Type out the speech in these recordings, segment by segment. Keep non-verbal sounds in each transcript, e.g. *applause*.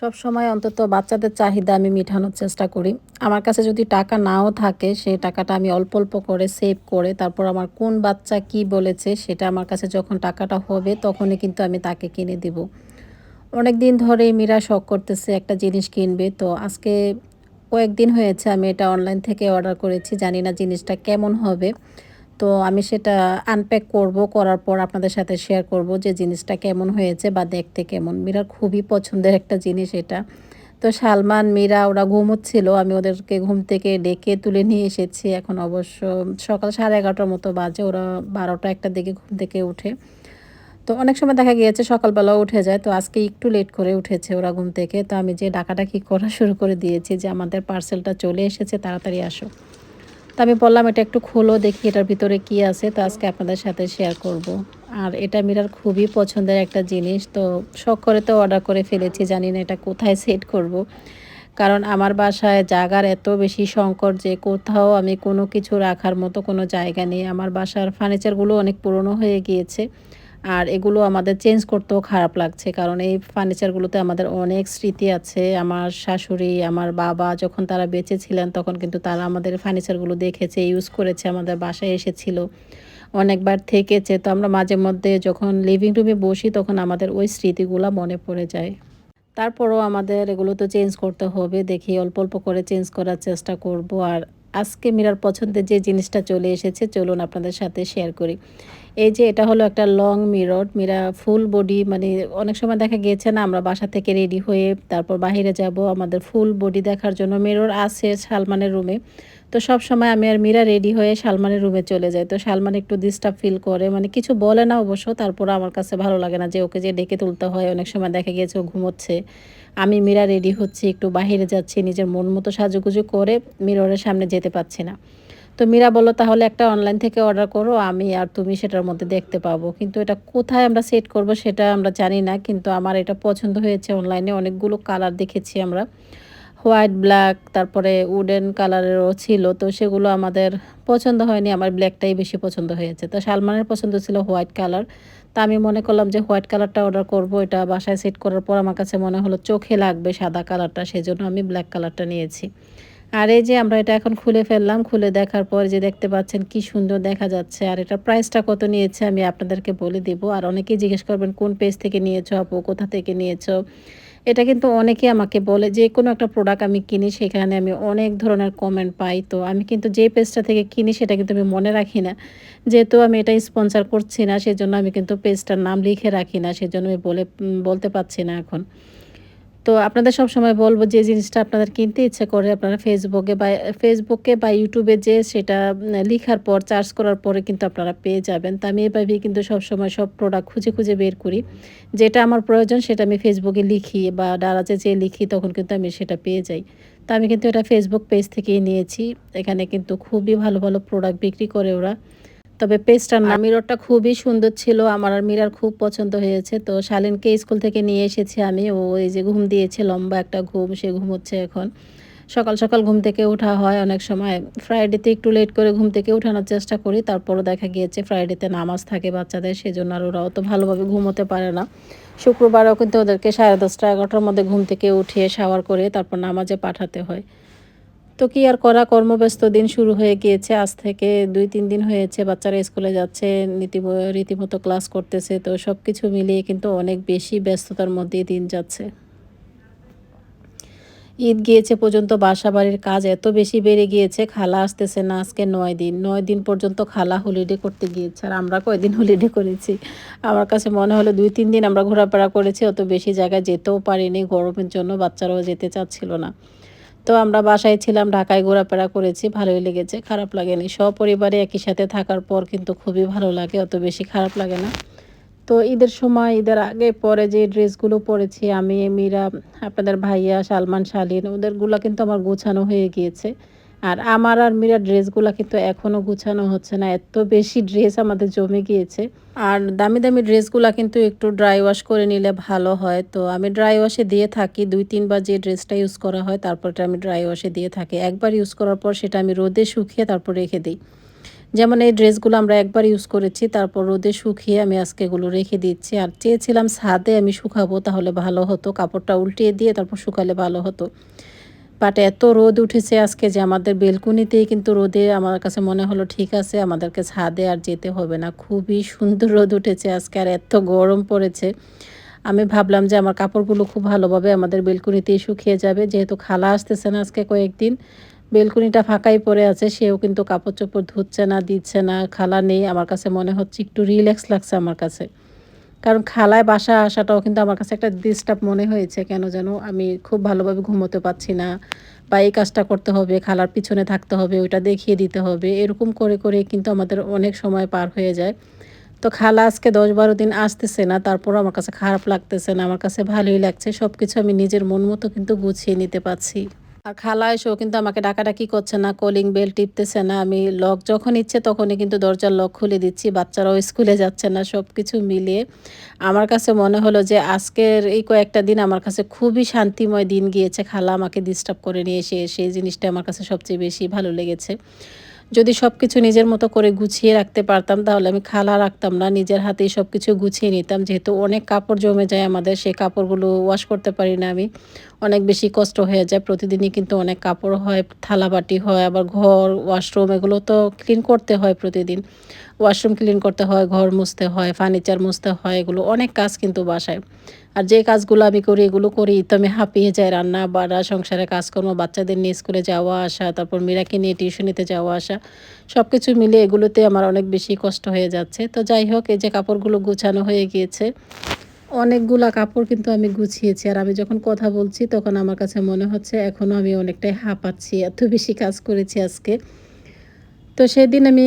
সব সময় অন্তত বাচ্চাদের চাহিদা আমি মেটানোর চেষ্টা করি। আমার কাছে যদি টাকা নাও থাকে সেই টাকাটা আমি অল্প অল্প করে সেভ করে, তারপর আমার কোন বাচ্চা কি বলেছে, সেটা আমার কাছে যখন টাকাটা হবে, তখনই কিন্তু আমি তাকে কিনে দিব। অনেক দিন ধরেই মীরা শখ করতেছে একটা জিনিস কিনবে, তো আজকে কয়েকদিন হয়েছে আমি এটা অনলাইন থেকে অর্ডার করেছি, জানি না জিনিসটা কেমন হবে। তো আমি সেটা আনপ্যাক করব, করার পর আপনাদের সাথে শেয়ার করব যে জিনিসটা কেমন হয়েছে বা দেখতে কেমন। মীরার খুবই পছন্দের একটা জিনিস এটা। তো সালমান, মীরা ওরা ঘুমোচ্ছিল, আমি ওদেরকে ঘুম থেকে ডেকে তুলে নিয়ে এসেছি। এখন অবশ্য সকাল সাড়ে এগারোটার মতো বাজে, ওরা বারোটা একটা দিকে ঘুম থেকে উঠে। তো অনেক সময় দেখা গিয়েছে সকালবেলাও উঠে যায়, তো আজকে একটু লেট করে উঠেছে ওরা ঘুম থেকে। তো আমি যে ডাকাডাকি করা শুরু করে দিয়েছি যে আমাদের পার্সেলটা চলে এসেছে, তাড়াতাড়ি আসো। তো আমি বললাম, এটা একটু খোলো, দেখি এটার ভিতরে কি আছে তো আজকে আপনাদের সাথে শেয়ার করব। আর এটা মিরার খুবই পছন্দের একটা জিনিস তো শখ করে তো অর্ডার করে ফেলেছি, জানি না এটা কোথায় সেট করব। কারণ আমার বাসায় জাগার এত বেশি সংকট যে কোথাও আমি কোনো কিছু রাখার মতো কোনো জায়গা নেই আমার বাসার ফার্নিচারগুলো অনেক পুরনো হয়ে গিয়েছে আর এগুলো আমাদের চেঞ্জ করতেও খারাপ লাগছে, কারণ এই ফার্নিচারগুলোতে আমাদের অনেক স্মৃতি আছে। আমার শাশুড়ি, আমার বাবা যখন তারা বেঁচে ছিলেন তখন কিন্তু তারা আমাদের ফার্নিচারগুলো দেখেছে ইউজ করেছে, আমাদের বাসায় এসেছিল, অনেকবার থেকেছে। তো আমরা মাঝে মধ্যে যখন লিভিং রুমে বসি তখন আমাদের ওই স্মৃতিগুলো মনে পড়ে যায়। তারপরও আমাদের এগুলো তো চেঞ্জ করতে হবে, দেখি অল্প অল্প করে চেঞ্জ করার চেষ্টা করব। আর আজকে মীরার পছন্দের যে জিনিসটা চলে এসেছে, চলুন আপনাদের সাথে শেয়ার করি। এই যে এটা হলো একটা লং মিরর মিরা ফুল বডি মানে অনেক সময় দেখা গিয়েছে না, আমরা বাসা থেকে রেডি হয়ে তারপর বাহিরে যাব, আমাদের ফুল বডি দেখার জন্য মিরর আছে সালমানের রুমে তো সব সময় আমি আর মীরা রেডি হয়ে সালমানের রুমে চলে যাই। তো সালমান একটু ডিস্টার্ব ফিল করে মানে কিছু বলে না অবশ্য তারপর আমার কাছে ভালো লাগে না যে ওকে যে ডেকে তুলতে হয়, অনেক সময় দেখা গিয়েছে ও ঘুমোচ্ছে। আমি মীরা রেডি হচ্ছি, একটু বাহিরে যাচ্ছি, নিজের মন মতো সাজুগুজু করে মিররের সামনে যেতে পারছি না। তো মীরা বলল, তাহলে একটা অনলাইন থেকে অর্ডার করো, আমি আর তুমি সেটার মধ্যে দেখতে পাবো। কিন্তু এটা কোথায় আমরা সেট করব সেটা আমরা জানি না, কিন্তু আমার এটা পছন্দ হয়েছে অনলাইনে অনেকগুলো কালার দেখেছি আমরা। হোয়াইট, ব্ল্যাক, তারপরে উডেন কালারেরও ছিল, তো সেগুলো আমাদের পছন্দ হয়নি, আমার ব্ল্যাকটাই বেশি পছন্দ হয়েছে। তো সালমানের পছন্দ ছিল হোয়াইট কালার, তা আমি মনে করলাম যে হোয়াইট কালারটা অর্ডার করব, এটা বাসায় সেট করার পর আমার কাছে মনে হলো চোখে লাগবে সাদা কালারটা, সেজন্য আমি ব্ল্যাক কালারটা নিয়েছি। আর এই যে আমরা এটা এখন খুলে ফেললাম, খুলে দেখার পর যে দেখতে পাচ্ছেন কি সুন্দর দেখা যাচ্ছে, আর এটা প্রাইসটা কত নিয়েছে আমি আপনাদেরকে বলে দিব। আর অনেকেই জিজ্ঞেস করবেন, কোন পেজ থেকে নিয়েছো আপু, কোথা থেকে নিয়েছো? এটা কিন্তু অনেকে আমাকে বলে যে, কোনো একটা প্রোডাক্ট আমি কিনি, সেখানে আমি অনেক ধরনের কমেন্ট পাই। তো আমি কিন্তু যে পেজটা থেকে কিনি, সেটা কিন্তু আমি মনে রাখি না। যেহেতু আমি এটা স্পন্সার করছি না, সেজন্য আমি কিন্তু পেজটার নাম লিখে রাখি না, সেজন্য আমি বলে বলতে পারছি না এখন। তো আপনাদের সব সময় বলব যে জিনিসটা আপনাদের কিনতে ইচ্ছা করে আপনারা ফেসবুকে বা ফেসবুকে বা ইউটিউবে যে সেটা লিখার পর চার্জ করার পরে কিন্তু আপনারা পেয়ে যাবেন। তো আমি এভাবেই কিন্তু সব সময় সব প্রোডাক্ট খুঁজে খুঁজে বের করি। যেটা আমার প্রয়োজন সেটা আমি ফেসবুকে লিখি বা ডারাজে যে লিখি তখন কিন্তু আমি সেটা পেয়ে যাই। তো আমি কিন্তু এটা ফেসবুক পেজ থেকেই নিয়েছি। এখানে কিন্তু খুবই ভালো ভালো প্রোডাক্ট বিক্রি করে ওরা। তবে পেস্টটার না মিররটা খুবই সুন্দর ছিল আমার আর মিরার খুব পছন্দ হয়েছে। তো শালিনকে স্কুল থেকে নিয়ে এসেছি আমি ও এই যে ঘুম দিয়েছে লম্বা একটা ঘুম সে ঘুমোচ্ছে এখন। সকাল সকাল ঘুম থেকে ওঠা হয় অনেক সময় ফ্রাইডেতে একটু লেট করে ঘুম থেকে উঠানোর চেষ্টা করি তারপরও দেখা গিয়েছে ফ্রাইডেতে নামাজ থাকে বাচ্চাদের সেজন্য আর ওরা তো ভালোভাবে ঘুমোতে পারে না। শুক্রবারও কিন্তু ওদেরকে সাড়ে দশটা এগারোটার মধ্যে ঘুম থেকে উঠিয়ে শাওয়ার করে তারপর নামাজে পাঠাতে হয়। তো কি আর করা? কর্মব্যস্ত দিন শুরু হয়ে গিয়েছে। আজ থেকে দুই, তিন দিন হয়েছে। বাচ্চারা স্কুলে যাচ্ছে নীতি রীতিমতো ক্লাস করতেছে। তো সব কিছু মিলিয়ে কিন্তু অনেক বেশি ব্যস্ততার মধ্যেই দিন যাচ্ছে। ঈদ গিয়েছে পর্যন্ত বাসা বাড়ির কাজ এত বেশি বেড়ে গিয়েছে, খালা আসতেছে না আজকে নয় দিন। নয় দিন পর্যন্ত খালা হলিডে করতে গিয়েছে। আর আমরা কয়দিন হলিডে করেছি? আমার কাছে মনে হলো দুই, তিন দিন আমরা ঘোরাফেরা করেছি, অত বেশি জায়গায় যেতেও পারিনি। গরমের জন্য বাচ্চারাও যেতে চাচ্ছিল না। তো আমরা বাসায় ছিলাম, ঢাকায় ঘোরাফেরা করেছি, ভালোই লেগেছে, খারাপ লাগেনি। সপরিবারে একই সাথে থাকার পর কিন্তু খুবই ভালো লাগে, অত বেশি খারাপ লাগে না। তো ঈদের সময়, ঈদের আগে পরে যে ড্রেসগুলো পরেছি, আমি, মীরা, আপনাদের ভাইয়া, সালমান, শালিন, ওদেরগুলো কিন্তু আমার গোছানো হয়ে গিয়েছে। আর আমার আর মীরা ড্রেসগুলো কিন্তু এখনও গুছানো হচ্ছে না। এত বেশি ড্রেস আমাদের জমে গিয়েছে। আর দামি দামি ড্রেসগুলো কিন্তু একটু ড্রাই ওয়াশ করে নিলে ভালো হয়। তো আমি ড্রাই ওয়াশে দিয়ে থাকি, দুই, তিনবার যে ড্রেসটা ইউজ করা হয়, তারপরটা আমি ড্রাই ওয়াশে দিয়ে থাকি। একবার ইউজ করার পর সেটা আমি রোদে শুকিয়ে তারপর রেখে দিই। যেমন এই ড্রেসগুলো আমরা একবার ইউজ করেছি, তারপর রোদে শুকিয়ে আমি আজকে এগুলো রেখে দিচ্ছি। আর চেয়েছিলাম ছাদে আমি শুকাবো, তাহলে ভালো হতো। কাপড়টা উল্টিয়ে দিয়ে তারপর শুকালে ভালো হতো। বাট এত রোদ উঠেছে আজকে যে আমাদের বেলকুনিতেই কিন্তু রোদে আমার কাছে মনে হলো, ঠিক আছে, আমাদেরকে ছাদে আর যেতে হবে না। খুবই সুন্দর রোদ উঠেছে আজকে আর এত গরম পড়েছে। আমি ভাবলাম যে আমার কাপড়গুলো খুব ভালোভাবে আমাদের বেলকুনিতেই শুকিয়ে যাবে। যেহেতু খালা আসতেছে না আজকে কয়েকদিন, বেলকুনিটা ফাঁকাই পড়ে আছে, সেও কিন্তু কাপড় চোপড় ধুচ্ছে না, দিচ্ছে না, খালা নেই। আমার কাছে মনে হচ্ছে একটু রিল্যাক্স লাগছে আমার কাছে। কারণ খালায় বাসা আসাটাও কিন্তু আমার কাছে একটা ডিস্টার্ব মনে হয়েছে, কেন যেন আমি খুব ভালোভাবে ঘুমোতে পারছি না। বা এই কাজটা করতে হবে, খালার পিছনে থাকতে হবে, ওইটা দেখিয়ে দিতে হবে, এরকম করে করে কিন্তু আমাদের অনেক সময় পার হয়ে যায়। তো খালা আজকে দশ বারো দিন আসতেছে না, তারপর আমার কাছে খারাপ লাগতেছে না, আমার কাছে ভালোই লাগছে সব কিছু আমি নিজের মন মতো কিন্তু গুছিয়ে নিতে পারছি। আর খালা এসেও কিন্তু আমাকে ডাকাডাকি করছে না কলিং বেল টিপতেছে না। আমি লক যখন ইচ্ছে তখনই কিন্তু দরজার লক খুলে দিচ্ছি, বাচ্চারাও স্কুলে যাচ্ছে না সব কিছু মিলিয়ে। আমার কাছে মনে হলো যে আজকের এই কয়েকটা দিন আমার কাছে খুবই শান্তিময় দিন গিয়েছে, খালা আমাকে ডিস্টার্ব করে নিয়ে এসে সেই জিনিসটা আমার কাছে সবচেয়ে বেশি ভালো লেগেছে। যদি সব কিছু নিজের মতো করে গুছিয়ে রাখতে পারতাম, তাহলে আমি খালা রাখতাম না, নিজের হাতেই সব কিছু গুছিয়ে নিতাম। যেহেতু অনেক কাপড় জমে যায় আমাদের সেই কাপড়গুলো ওয়াশ করতে পারি না আমি। অনেক বেশি কষ্ট হয়ে যায়। প্রতিদিনই কিন্তু অনেক কাপড় হয়, থালাবাটি হয়, আবার ঘর ওয়াশরুম এগুলো তো ক্লিন করতে হয় প্রতিদিন। ওয়াশরুম ক্লিন করতে হয়, ঘর মুছতে হয় ফার্নিচার মুছতে হয়, এগুলো অনেক কাজ কিন্তু বাসায়। আর যে কাজগুলো আমি করি, এগুলো করি তো আমি হাঁপিয়ে যাই রান্না বাড়া, সংসারে কাজকর্ম, বাচ্চাদের নিয়ে স্কুলে যাওয়া আসা, তারপর মীরাকে নিয়ে টিউশনিতে যাওয়া আসা সব কিছু মিলে এগুলোতে আমার অনেক বেশি কষ্ট হয়ে যাচ্ছে। তো যাই হোক, এই যে কাপড়গুলো গুছানো হয়ে গিয়েছে অনেকগুলা কাপড় কিন্তু আমি গুছিয়েছি। আর আমি যখন কথা বলছি, তখন আমার কাছে মনে হচ্ছে এখনও আমি অনেকটাই হাঁপাচ্ছি, এত বেশি কাজ করেছি আজকে। তো সেদিন আমি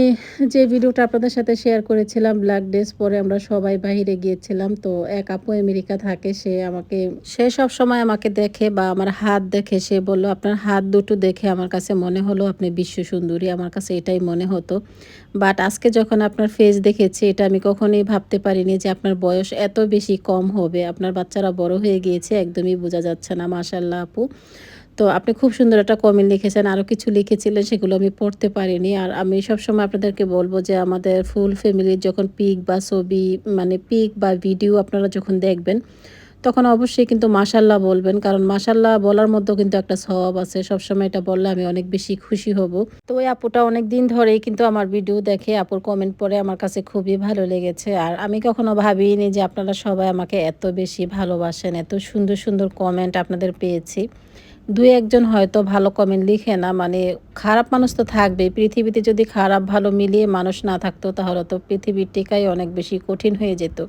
যে ভিডিওটা আপনাদের সাথে শেয়ার করেছিলাম ব্ল্যাক ড্রেস পরে আমরা সবাই বাহিরে গিয়েছিলাম। তো এক আপু আমেরিকা থাকে, সে আমাকে, সে সব সময় আমাকে দেখে বা আমার হাত দেখে। সে বলল, আপনার হাত দুটো দেখে আমার কাছে মনে হলো আপনি বিশ্ব সুন্দরী, আমার কাছে এটাই মনে হতো। বাট আজকে যখন আপনার ফেস দেখেছি, এটা আমি কখনোই ভাবতে পারিনি যে আপনার বয়স এত বেশি কম হবে। আপনার বাচ্চারা বড় হয়ে গিয়েছে, একদমই বোঝা যাচ্ছে না মাশাল্লাহ আপু। তো আপনি খুব সুন্দর একটা কমেন্ট লিখেছেন আরও কিছু লিখেছিলেন, সেগুলো আমি পড়তে পারিনি। আর আমি সবসময় আপনাদেরকে বলব যে, আমাদের ফুল ফ্যামিলির যখন পিক বা ছবি মানে পিক বা ভিডিও আপনারা যখন দেখবেন, তখন অবশ্যই কিন্তু মাসাল্লাহ বলবেন। কারণ মাসাল্লাহ বলার মধ্যেও কিন্তু একটা স্বভাব আছে। সবসময় এটা বললে আমি অনেক বেশি খুশি হব। তো ওই আপুটা অনেক দিন ধরেই কিন্তু আমার ভিডিও দেখে, আপুর কমেন্ট পরে আমার কাছে খুবই ভালো লেগেছে। আর আমি কখনো ভাবিনি যে, আপনারা সবাই আমাকে এত বেশি ভালোবাসেন, এত সুন্দর সুন্দর কমেন্ট আপনাদের পেয়েছি। দু একজন হয়তো ভালো কমেন্ট লিখে না মানে খারাপ মানুষ তো থাকবে পৃথিবীতে যদি খারাপ ভালো মিলিয়ে মানুষ না থাকতো, তাহলে তো পৃথিবীর টিকাই অনেক বেশি কঠিন হয়ে যেত।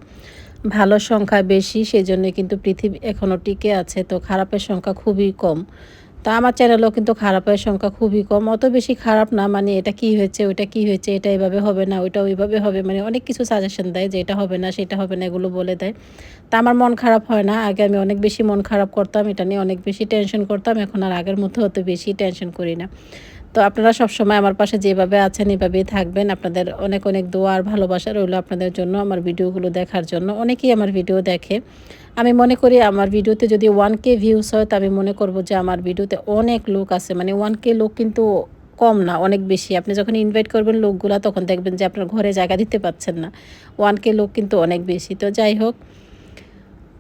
ভালো সংখ্যা বেশি সেজন্য কিন্তু পৃথিবী এখনও টিকে আছে, তো খারাপের সংখ্যা খুবই কম। তা আমার চ্যানেলও কিন্তু খারাপের সংখ্যা খুবই কম। অত বেশি খারাপ না মানে এটা কি হয়েছে, ওইটা কি হয়েছে, এটা এভাবে হবে না, ওইটা ওইভাবে হবে মানে অনেক কিছু সাজেশন দেয় যে এটা হবে না, সেটা হবে না, এগুলো বলে দেয়। তা আমার মন খারাপ হয় না। আগে আমি অনেক বেশি মন খারাপ করতাম, এটা নিয়ে অনেক বেশি টেনশন করতাম, এখন আর আগের মতো অত বেশি টেনশন করি না। তো আপনারা সবসময় আমার পাশে যেভাবে আছেন, এভাবেই থাকবেন। আপনাদের অনেক অনেক দোয়া আর ভালোবাসা রইল আপনাদের জন্য আমার ভিডিওগুলো দেখার জন্য। অনেকেই আমার ভিডিও দেখে। আমি মনে করি আমার ভিডিওতে যদি ওয়ান কে ভিউস হয়, তো আমি মনে করব যে আমার ভিডিওতে অনেক লোক আছে। মানে ওয়ান কে লোক কিন্তু কম না, অনেক বেশি। আপনি যখন ইনভাইট করবেন লোকগুলা, তখন দেখবেন যে আপনার ঘরে জায়গা দিতে পাচ্ছেন না। ওয়ান কে লোক কিন্তু অনেক বেশি। তো যাই হোক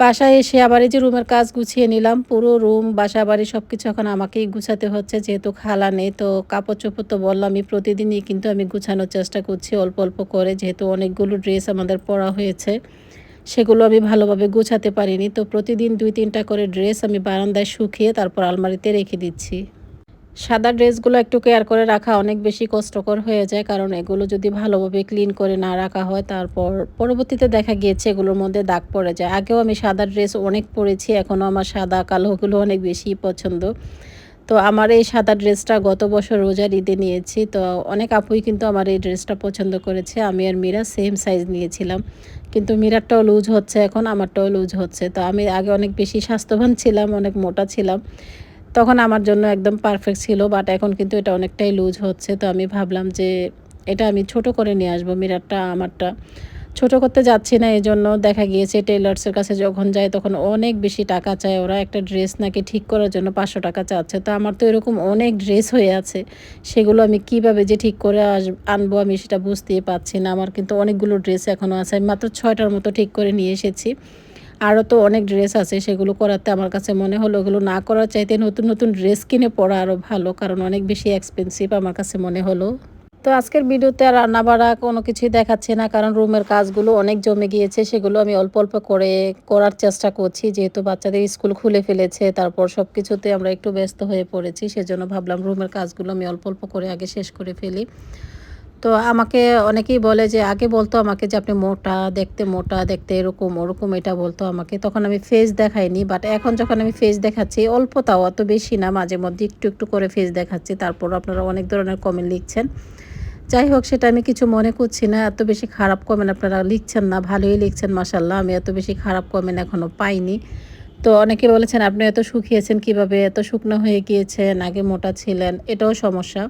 বাসায় এসে আবার এই যে রুমের কাজ গুছিয়ে নিলাম, পুরো রুম, বাসা বাড়ি সব কিছু এখন আমাকেই গুছাতে হচ্ছে, যেহেতু খালা নেই তো কাপড় চোপড় তো বললামই প্রতিদিনই কিন্তু আমি গুছানোর চেষ্টা করছি অল্প অল্প করে, যেহেতু অনেকগুলো ড্রেস আমাদের পরা হয়েছে, সেগুলো আমি ভালোভাবে গুছাতে পারিনি। তো প্রতিদিন দুই তিনটা করে ড্রেস আমি বারান্দায় শুকিয়ে তারপর আলমারিতে রেখে দিচ্ছি। সাদা ড্রেসগুলো একটু কেয়ার করে রাখা অনেক বেশি কষ্টকর হয়ে যায়, কারণ এগুলো যদি ভালোভাবে ক্লিন করে না রাখা হয়, তারপর পরবর্তীতে দেখা গিয়েছে এগুলোর মধ্যে দাগ পড়ে যায়। আগেও আমি সাদা ড্রেস অনেক পরেছি, এখনও আমার সাদা কালোগুলো অনেক বেশি পছন্দ। তো আমার এই সাদা ড্রেসটা গত বছর রোজার ঈদে নিয়েছি, তো অনেক আপুই কিন্তু আমার এই ড্রেসটা পছন্দ করেছে। আমি আর মীরা সেম সাইজ নিয়েছিলাম, কিন্তু মিরারটাও লুজ হচ্ছে, এখন আমারটাও লুজ হচ্ছে। তো আমি আগে অনেক বেশি স্বাস্থ্যবান ছিলাম, অনেক মোটা ছিলাম। তখন আমার জন্য একদম পারফেক্ট ছিল বাট এখন কিন্তু এটা অনেকটাই লুজ হচ্ছে। তো আমি ভাবলাম যে এটা আমি ছোট করে নিয়ে আসব মিরারটা আমারটা। ছোট করতে যাচ্ছি না এই জন্য দেখা গিয়েছে টেলার্সের কাছে যখন যায় তখন অনেক বেশি টাকা চায়। ওরা একটা ড্রেস নাকি ঠিক করার জন্য পাঁচশো টাকা চাচ্ছে। তো আমার তো এরকম অনেক ড্রেস হয়ে আছে, সেগুলো আমি কীভাবে যে ঠিক করে আস, আনব আমি সেটা বুঝতেই পারছি না। আমার কিন্তু অনেকগুলো ড্রেস এখনও আছে। আমি মাত্র ছয়টার মতো ঠিক করে নিয়ে এসেছি। আরও তো অনেক ড্রেস আছে, সেগুলো করাতে আমার কাছে মনে হলো, ওগুলো না করার চাইতে নতুন নতুন ড্রেস কিনে পরা আরও ভালো, কারণ অনেক বেশি এক্সপেন্সিভ আমার কাছে মনে হলো। তো আজকের ভিডিওতে আর রান্না বাড়া কোনো কিছুই দেখাচ্ছে না, কারণ রুমের কাজগুলো অনেক জমে গিয়েছে, সেগুলো আমি অল্প অল্প করে করার চেষ্টা করছি, যেহেতু বাচ্চাদের স্কুল খুলে ফেলেছে, তারপর সব কিছুতে আমরা একটু ব্যস্ত হয়ে পড়েছি, সেজন্য ভাবলাম রুমের কাজগুলো আমি অল্প অল্প করে আগে শেষ করে ফেলি। তো আমাকে অনেকেই বলে যে, আগে বলতো আমাকে যে, আপনি মোটা, দেখতে মোটা, দেখতে এরকম, ওরকম এটা বলতো আমাকে। তখন আমি ফেস দেখাইনি বাট এখন যখন আমি ফেস দেখাচ্ছি অল্প তাও অত বেশি না, মাঝে মধ্যে একটু একটু করে ফেস দেখাচ্ছি তারপর আপনারা অনেক ধরনের কমেন্ট লিখছেন। যাই হোক, সেটা আমি কিছু মনে করছি না, এত বেশি খারাপ কমেন্ট আপনারা লিখছেন না, ভালোই লিখছেন মাসাল্লাহ আমি এত বেশি খারাপ কমেন্ট এখনও পাইনি। তো অনেকে বলেছেন, আপনি এত শুকিয়েছেন কীভাবে? এত শুকনো হয়ে গিয়েছেন, আগে মোটা ছিলেন। এটাও সমস্যা।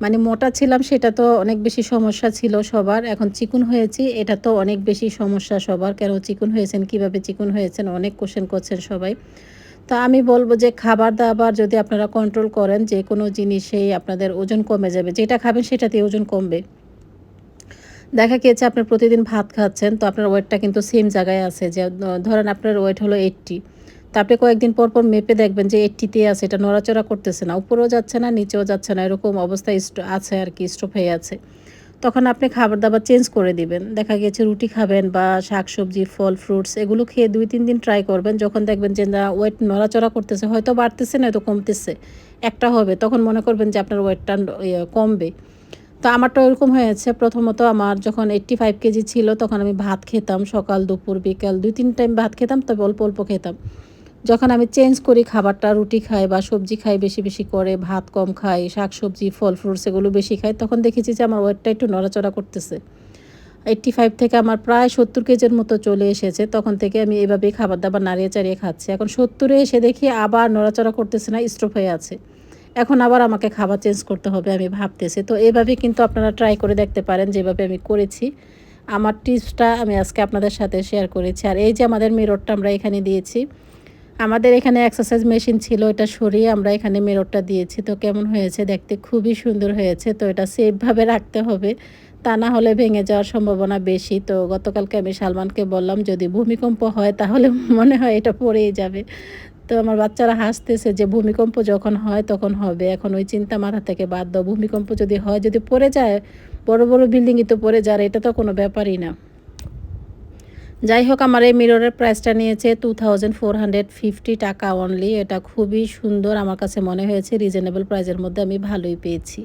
মানে মোটা ছিলাম, সেটা তো অনেক বেশি সমস্যা ছিল সবার। এখন চিকুন হয়েছি, এটা তো অনেক বেশি সমস্যা সবার। কেন চিকুন হয়েছেন, কীভাবে চিকুন হয়েছেন? অনেক কোশ্চেন করছেন সবাই। তো আমি বলব যে খাবার দাবার যদি আপনারা কন্ট্রোল করেন, যে কোনো জিনিসেই আপনাদের ওজন কমে যাবে। যেটা খাবেন সেটাতে ওজন কমবে। দেখা গিয়েছে আপনি প্রতিদিন ভাত খাচ্ছেন, তো আপনার ওয়েটটা কিন্তু সেম জায়গায় আছে। যে, ধরেন আপনার ওয়েট হলো এইট্টি তারপরে কয়েকদিন পর পর মেপে দেখবেন যে এইট্টিতে আছে, এটা নড়াচড়া করতেছে না, উপরেও যাচ্ছে না, নিচেও যাচ্ছে না, এরকম অবস্থা আছে আর কি স্টপ হয়ে আছে। তখন আপনি খাবার দাবার চেঞ্জ করে দিবেন। দেখা গেছে রুটি খাবেন বা শাক সবজি ফল, ফ্রুটস, এগুলো খেয়ে দুই, তিন দিন ট্রাই করবেন। যখন দেখবেন যে না ওয়েট নড়াচড়া করতেছে, হয়তো বাড়তেছে না, হয়তো কমতেছে, একটা হবে। তখন মনে করবেন যে আপনার ওয়েটটা কমবে। তো আমারটা ওরকম হয়েছে প্রথমত আমার যখন এইট্টি ফাইভ কেজি ছিল, তখন আমি ভাত খেতাম সকাল, দুপুর, বিকাল, দুই, তিন টাইম ভাত খেতাম, তবে অল্প অল্প খেতাম। যখন আমি চেঞ্জ করি খাবারটা, রুটি খাই বা সবজি খাই বেশি বেশি করে, ভাত কম খাই শাক সবজি ফল ফ্রুটস এগুলো বেশি খাই, তখন দেখেছি যে আমার ওয়েটটা একটু নড়াচড়া করতেছে। এইট্টি ফাইভ থেকে আমার প্রায় সত্তর কেজির মতো চলে এসেছে, তখন থেকে আমি এভাবেই খাবার দাবার নাড়িয়ে চাড়িয়ে খাচ্ছি। এখন সত্তরে এসে দেখি আবার নড়াচড়া করতেছে না স্ট্রোপ হয়ে আছে। এখন আবার আমাকে খাবার চেঞ্জ করতে হবে আমি ভাবতেছি। তো এভাবে কিন্তু আপনারা ট্রাই করে দেখতে পারেন যেভাবে আমি করেছি। আমার টিপসটা আমি আজকে আপনাদের সাথে শেয়ার করেছি। আর এই যে আমাদের মিররটা আমরা এখানে দিয়েছি আমাদের এখানে এক্সারসাইজ মেশিন ছিল, এটা সরিয়ে আমরা এখানে মেররটা দিয়েছি। তো কেমন হয়েছে দেখতে খুবই সুন্দর হয়েছে, তো এটা সেফভাবে রাখতে হবে। তা না হলে ভেঙে যাওয়ার সম্ভাবনা বেশি। তো গতকালকে আমি সালমানকে বললাম, যদি ভূমিকম্প হয় তাহলে *laughs* মনে হয় এটা পড়েই যাবে। তো আমার বাচ্চারা হাসতেছে যে ভূমিকম্প যখন হয় তখন হবে। এখন ওই চিন্তা মাথা থেকে বাদ দাও। ভূমিকম্প যদি হয়, যদি পড়ে যায়, বড় বড় বিল্ডিংই তো পড়ে যায় এটা তো কোনো ব্যাপারই না। যাই হোক আমার এই মিররের প্রাইসটা নিয়েছে two thousand four hundred fifty টাকা অনলি এটা খুবই সুন্দর, আমার কাছে মনে হয়েছে রিজনেবল প্রাইসের মধ্যে আমি ভালোই পেয়েছি।